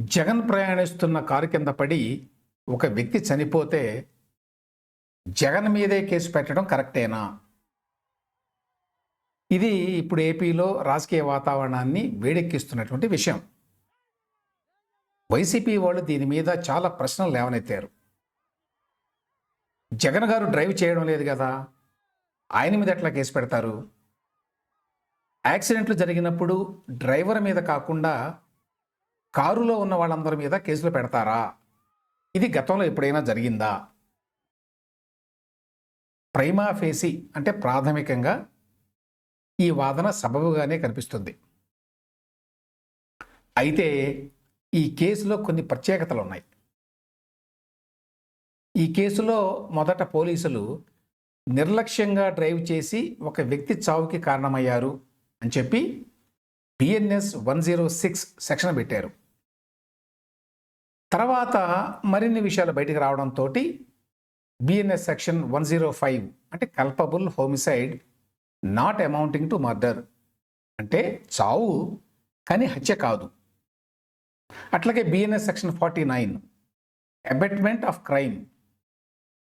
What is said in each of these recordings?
జగన్ ప్రయాణిస్తున్న కారు కింద పడి ఒక వ్యక్తి చనిపోతే జగన్ మీదే కేసు పెట్టడం కరెక్టేనా? ఇది ఇప్పుడు ఏపీలో రాజకీయ వాతావరణాన్ని వేడెక్కిస్తున్నటువంటి విషయం. వైసీపీ వాళ్ళు దీని మీద చాలా ప్రశ్నలు లేవనెత్తారు. జగన్ గారు డ్రైవ్ చేయడం లేదు కదా ఆయన మీద ఎట్లా కేసు పెడతారు? యాక్సిడెంట్లు జరిగినప్పుడు డ్రైవర్ మీద కాకుండా కారులో ఉన్న వాళ్ళందరి మీద కేసులు పెడతారా? ఇది గతంలో ఎప్పుడైనా జరిగిందా? ప్రైమా ఫేసి అంటే ప్రాథమికంగా ఈ వాదన సబబుగానే కనిపిస్తుంది. అయితే ఈ కేసులో కొన్ని ప్రత్యేకతలు ఉన్నాయి. ఈ కేసులో మొదట పోలీసులు నిర్లక్ష్యంగా డ్రైవ్ చేసి ఒక వ్యక్తి చావుకి కారణమయ్యారు అని చెప్పి BNS one zero six section పెట్టారు. తర్వాత మరిన్ని విషయాలు బయటికి రావడంతో BNS section one zero five అంటే culpable homicide not amounting to murder అంటే చావు కానీ హత్య కాదు. అట్లాగే BNS section forty nine abetment of crime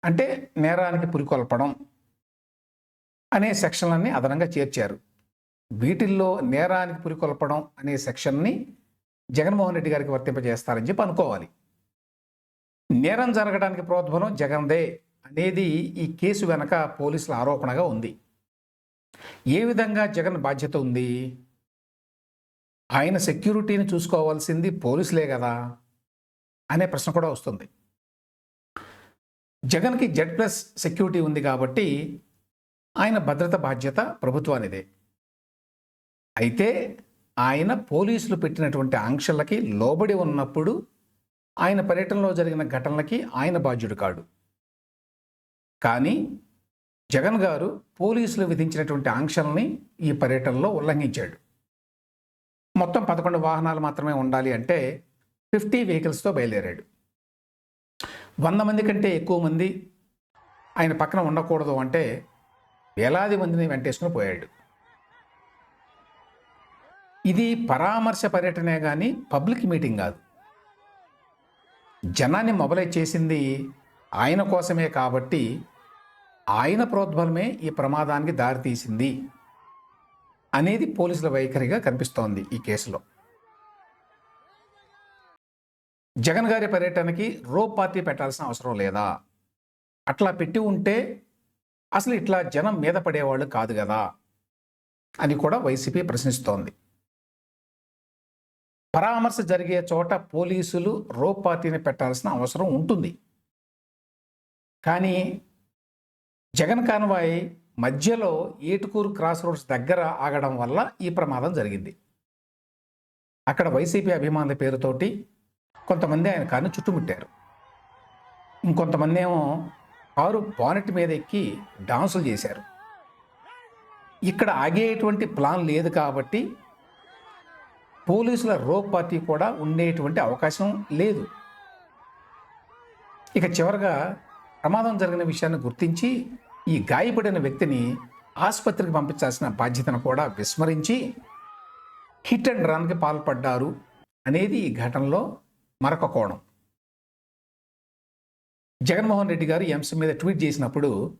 అంటే నేరానికి పురికొల్పడం అనే సెక్షన్లన్నీ అదనంగా చేర్చారు. వీటిల్లో నేరానికి పురికొల్పడం అనే సెక్షన్ని జగన్మోహన్ రెడ్డి గారికి వర్తింపజేస్తారని చెప్పి అనుకోవాలి. నేరం జరగడానికి ప్రోద్బలం జగన్దే అనేది ఈ కేసు వెనక పోలీసుల ఆరోపణగా ఉంది. ఏ విధంగా జగన్ బాధ్యత ఉంది? ఆయన సెక్యూరిటీని చూసుకోవాల్సింది పోలీసులే కదా అనే ప్రశ్న కూడా వస్తుంది. జగన్కి జెడ్ ప్లస్ సెక్యూరిటీ ఉంది కాబట్టి ఆయన భద్రత బాధ్యత ప్రభుత్వానిదే. అయితే ఆయన పోలీసులు పెట్టినటువంటి ఆంక్షలకి లోబడి ఉన్నప్పుడు ఆయన పర్యటనలో జరిగిన ఘటనలకి ఆయన బాధ్యుడు కాడు. కానీ జగన్ గారు పోలీసులు విధించినటువంటి ఆంక్షల్ని ఈ పర్యటనలో ఉల్లంఘించాడు. మొత్తం పదకొండు వాహనాలు మాత్రమే ఉండాలి అంటే ఫిఫ్టీ వెహికల్స్తో బయలుదేరాడు. వంద మంది కంటే ఎక్కువ మంది ఆయన పక్కన ఉండకూడదు అంటే వేలాది మందిని వెంటేసుకుని పోయాడు. ఇది పరామర్శ పర్యటనే కానీ పబ్లిక్ మీటింగ్ కాదు. జనాన్ని మొబలైజ్ చేసింది ఆయన కోసమే కాబట్టి ఆయన ప్రోద్బలమే ఈ ప్రమాదానికి దారితీసింది అనేది పోలీసుల వైఖరిగా కనిపిస్తోంది ఈ కేసులో. జగన్ గారి పర్యటనకి రో పార్టీ పెట్టాల్సిన అవసరం లేదా? అట్లా పెట్టి ఉంటే అసలు ఇట్లా జనం మీద పడేవాళ్ళు కాదు కదా? అని కూడా వైసీపీ ప్రశ్నిస్తోంది. పరామర్శ జరిగే చోట పోలీసులు రోపాతిని పెట్టాల్సిన అవసరం ఉంటుంది. కానీ జగన్ కాన్వాయ్ మధ్యలో ఏటుకూరు క్రాస్ రోడ్స్ దగ్గర ఆగడం వల్ల ఈ ప్రమాదం జరిగింది. అక్కడ వైసీపీ అభిమానుల పేరుతోటి కొంతమంది ఆయన కారుని చుట్టుముట్టారు. ఇంకొంతమంది ఏమో కారు బానెట్ మీద ఎక్కి డాన్సులు చేశారు. ఇక్కడ ఆగేటువంటి ప్లాన్ లేదు కాబట్టి పోలీసుల రోగ్ పార్టీ కూడా ఉండేటువంటి అవకాశం లేదు. ఇక చివరగా ప్రమాదం జరిగిన విషయాన్ని గుర్తించి ఈ గాయపడిన వ్యక్తిని ఆసుపత్రికి పంపించాల్సిన బాధ్యతను కూడా విస్మరించి హిట్ అండ్ రన్కి పాల్పడ్డారు అనేది ఈ ఘటనలో మరొక కోణం. జగన్మోహన్ రెడ్డి గారు ఈ అంశం మీద ట్వీట్ చేసినప్పుడు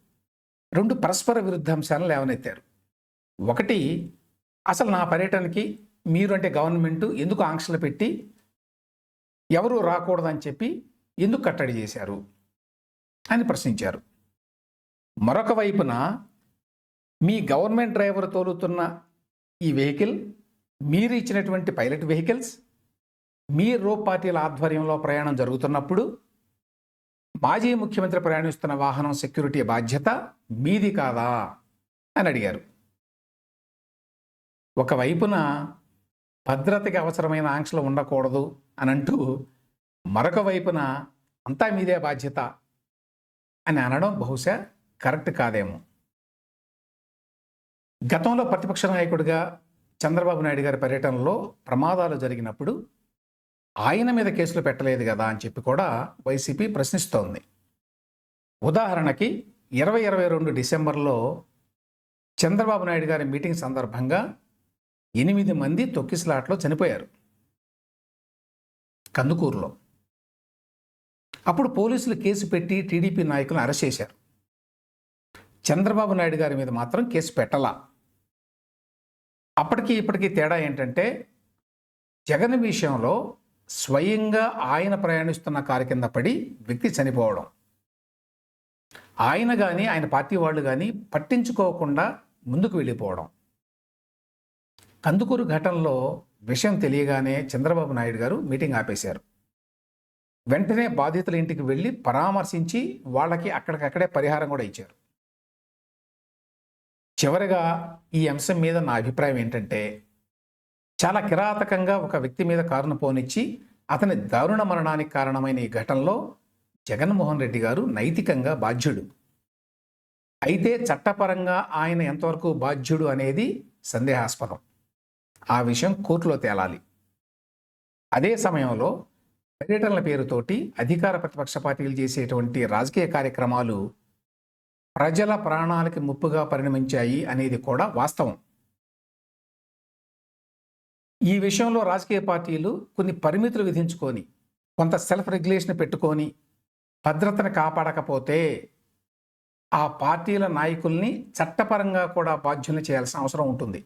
రెండు పరస్పర విరుద్ధ అంశాలను లేవనెత్తారు. ఒకటి అసలు నా పర్యటనకి మీరు అంటే గవర్నమెంట్ ఎందుకు ఆంక్షలు పెట్టి ఎవరు రాకూడదని చెప్పి ఎందుకు కట్టడి చేశారు అని ప్రశ్నించారు. మరొక వైపున మీ గవర్నమెంట్ డ్రైవర్ తోలుతున్న ఈ వెహికల్ మీరు ఇచ్చినటువంటి పైలట్ వెహికల్స్ మీ రో పార్టీల ఆధ్వర్యంలో ప్రయాణం జరుగుతున్నప్పుడు మాజీ ముఖ్యమంత్రి ప్రయాణిస్తున్న వాహనం సెక్యూరిటీ బాధ్యత మీది కాదా అని అడిగారు. ఒకవైపున భద్రతకి అవసరమైన ఆంక్షలు ఉండకూడదు అని అంటూ మరొక వైపున అంతా మీదే బాధ్యత అని అనడం బహుశా కరెక్ట్ కాదేమో. గతంలో ప్రతిపక్ష నాయకుడిగా చంద్రబాబు నాయుడు గారి పర్యటనలో ప్రమాదాలు జరిగినప్పుడు ఆయన మీద కేసులు పెట్టలేదు కదా అని చెప్పి కూడా వైసీపీ ప్రశ్నిస్తోంది. ఉదాహరణకి ఇరవై ఇరవై రెండు డిసెంబర్లో చంద్రబాబు నాయుడు గారి మీటింగ్ సందర్భంగా ఎనిమిది మంది తొక్కిసలాట్లో చనిపోయారు. కందుకూరులో. అప్పుడు పోలీసులు కేసు పెట్టి టీడీపీ నాయకులను అరెస్ట్ చేశారు. చంద్రబాబు నాయుడు గారి మీద మాత్రం కేసు పెట్టలా. అప్పటికి ఇప్పటికీ తేడా ఏంటంటే జగన్ విషయంలో స్వయంగా ఆయన ప్రయాణిస్తున్న కారు కింద పడి వ్యక్తి చనిపోవడం. ఆయన కానీ ఆయన పార్టీ వాళ్ళు కానీ పట్టించుకోకుండా ముందుకు వెళ్ళిపోవడం. కందుకూరు ఘటనలో విషయం తెలియగానే చంద్రబాబు నాయుడు గారు మీటింగ్ ఆపేశారు. వెంటనే బాధితుల ఇంటికి వెళ్ళి పరామర్శించి వాళ్ళకి అక్కడికక్కడే పరిహారం కూడా ఇచ్చారు. చివరిగా ఈ అంశం మీద నా అభిప్రాయం ఏంటంటే చాలా కిరాతకంగా ఒక వ్యక్తి మీద కారును పోనిచ్చి అతని దారుణ మరణానికి కారణమైన ఈ ఘటనలో జగన్మోహన్ రెడ్డి గారు నైతికంగా బాధ్యుడు. అయితే చట్టపరంగా ఆయన ఎంతవరకు బాధ్యుడు అనేది సందేహాస్పదం. ఆ విషయం కోర్టులో తేలాలి. అదే సమయంలో పర్యటనల పేరుతోటి అధికార ప్రతిపక్ష పార్టీలు చేసేటువంటి రాజకీయ కార్యక్రమాలు ప్రజల ప్రాణాలకి ముప్పుగా పరిణమించాయి అనేది కూడా వాస్తవం. ఈ విషయంలో రాజకీయ పార్టీలు కొన్ని పరిమితులు విధించుకొని కొంత సెల్ఫ్ రెగ్యులేషన్ పెట్టుకొని భద్రతను కాపాడకపోతే ఆ పార్టీల నాయకుల్ని చట్టపరంగా కూడా బాధ్యులను చేయాల్సిన అవసరం ఉంటుంది.